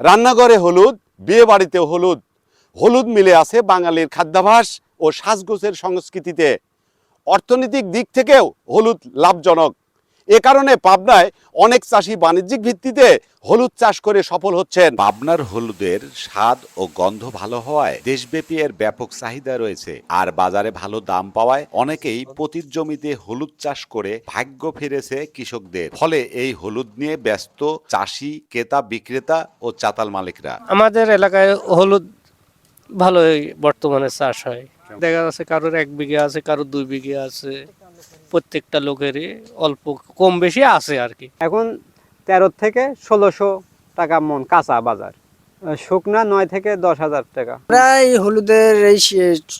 রান্নাঘরে হলুদ বিয়ে বাড়িতে হলুদ। হলুদ মিলে আছে বাঙালির খাদ্যাভাস ও সাজগোছের সংস্কৃতিতে। অর্থনৈতিক দিক থেকেও হলুদ লাভজনক। এ কারণে পাবনায় অনেক চাষি বাণিজ্যিক ভিত্তিতে হলুদ চাষ করে সফল হচ্ছেন। পাবনার হলুদের স্বাদ ও গন্ধ ভালো হওয়ায় দেশব্যাপী এর ব্যাপক চাহিদা রয়েছে। আর বাজারে ভালো দাম পাওয়ায় অনেকেই পতির জমিতে হলুদ চাষ করে ভাগ্য ফিরেছে কৃষকদের। ফলে এই হলুদ নিয়ে ব্যস্ত চাষি ক্রেতা বিক্রেতা ও চাতাল মালিকরা। আমাদের এলাকায় হলুদ ভালোই বর্তমানে চাষ হয়। দেখা যাচ্ছে কারোর এক বিঘে আছে কারোর দুই বিঘে আছে। প্রত্যেকটা লোকেরই অল্প কম বেশি আছে আর কি। এখন তেরো থেকে ষোলোশো টাকা মন কাঁচা বাজার। শুকনা নয় থেকে দশ হাজার টাকা। প্রায় হলুদের এই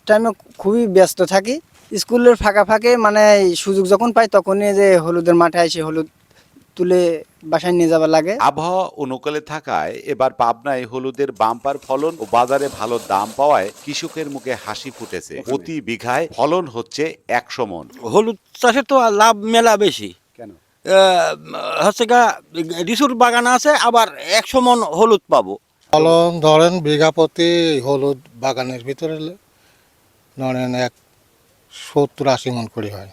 টাইমে খুবই ব্যস্ত থাকি। স্কুলের ফাঁকা ফাঁকে মানে সুযোগ যখন পাই তখনই যে হলুদের মাঠে আসে হলুদ তুলে বাসায় নিয়ে যাবার লাগে। আবহাওয়া অনুকূলে থাকায় এবার পাবনায় হলুদের বাম্পার ফলন ও বাজারে ভালো দাম পাওয়ায় কৃষকের মুখে হাসি ফুটেছে। প্রতি বিঘায় ফলন হচ্ছে একশো মন। হলুদ চাষে তো লাভ মেলা বেশি। কেন? হচ্ছে গা লিচুর বাগান আছে আবার একশো মন হলুদ পাবো। ফলন ধরেন বিঘা প্রতি হলুদ বাগানের ভিতরে ধরেন এক সত্তর আশি মন করে হয়।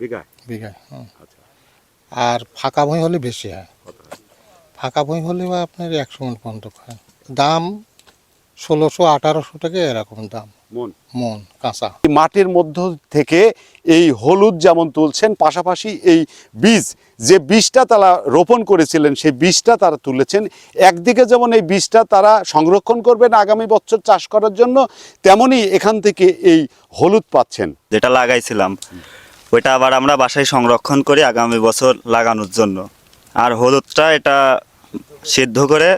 বিঘায়? বিঘায় হুম। আচ্ছা। আর ফাঁকা ভুঁই হলে বেশি হয়। ফাঁকা ভুঁই হলে বা আপনার একশো মন পর্যন্ত হয়। দাম ষোলোশো আঠারোশো টাকা এরকম দাম। মন? মন কাঁচা। মাটির মধ্য থেকে এই হলুদ যেমন তুলছেন পাশাপাশি এই বীজ যে বীজটা তারা রোপণ করেছিলেন সেই বীজটা তারা তুলেছেন। একদিকে যেমন এই বীজটা তারা সংরক্ষণ করবেন আগামী বছর চাষ করার জন্য তেমনি এখান থেকে এই হলুদ পাচ্ছেন। যেটা লাগাইছিলাম। ওইটা আবার আমরা বাসায় সংরক্ষণ করি আগামী বছর লাগানোর জন্য। আর হলুদটা এটা সিদ্ধ করে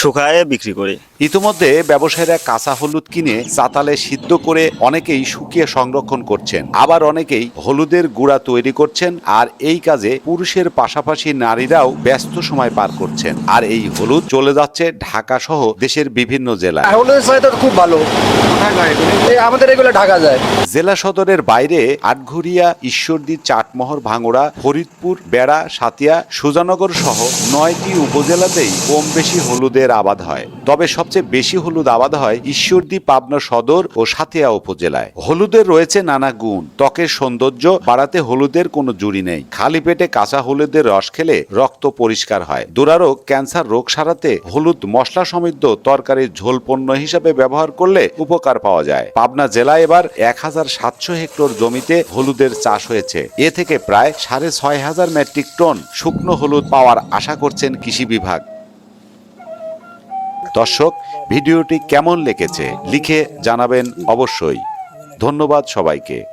শুকায়ে বিক্রি করি। ইতিমধ্যে ব্যবসায়ীরা কাঁচা হলুদ কিনে চাতালে সিদ্ধ করে অনেকেই শুকিয়ে সংরক্ষণ করছেন। আবার অনেকেই হলুদের গুঁড়া তৈরি করছেন আর এই কাজে পুরুষের পাশাপাশি নারীরাও ব্যস্ত সময় পার করছেন। আর এই হলুদ চলে যাচ্ছে ঢাকা সহ দেশের বিভিন্ন জেলায়। হলুদের চাহিদা খুব ভালো। আমাদের এগুলো ঢাকা যায়। জেলা সদরের বাইরে আটঘরিয়া ঈশ্বরদী চাটমোহর ভাঙড়া ফরিদপুর বেড়া সাতিয়া সুজানগর সহ নয়টি উপজেলাতেই কম বেশি হলুদের আবাদ হয়। তবে সবচেয়ে বেশি হলুদ আবাদ হয় ঈশ্বরদী, পাবনা সদর ও সাতিয়া উপজেলায়। হলুদের রয়েছে নানা গুণ। ত্বকের সৌন্দর্য বাড়াতে হলুদের কোনো জুড়ি নেই। খালি পেটে কাঁচা হলুদের রস খেলে রক্ত পরিষ্কার হয়। দুরারোগ, ক্যান্সার রোগ সারাতে হলুদ মশলা সমৃদ্ধ তরকারির ঝোল পণ্য হিসাবে ব্যবহার করলে উপকার পাওয়া যায়। পাবনা জেলায় এবার এক হাজার সাতশো হেক্টর জমিতে হলুদের চাষ হয়েছে। এ থেকে প্রায় সাড়ে ছয় হাজার মেট্রিক টন শুকনো হলুদ পাওয়ার আশা করছেন কৃষি বিভাগ। দর্শক ভিডিওটি কেমন লেগেছে লিখে জানাবেন অবশ্যই। ধন্যবাদ সবাইকে।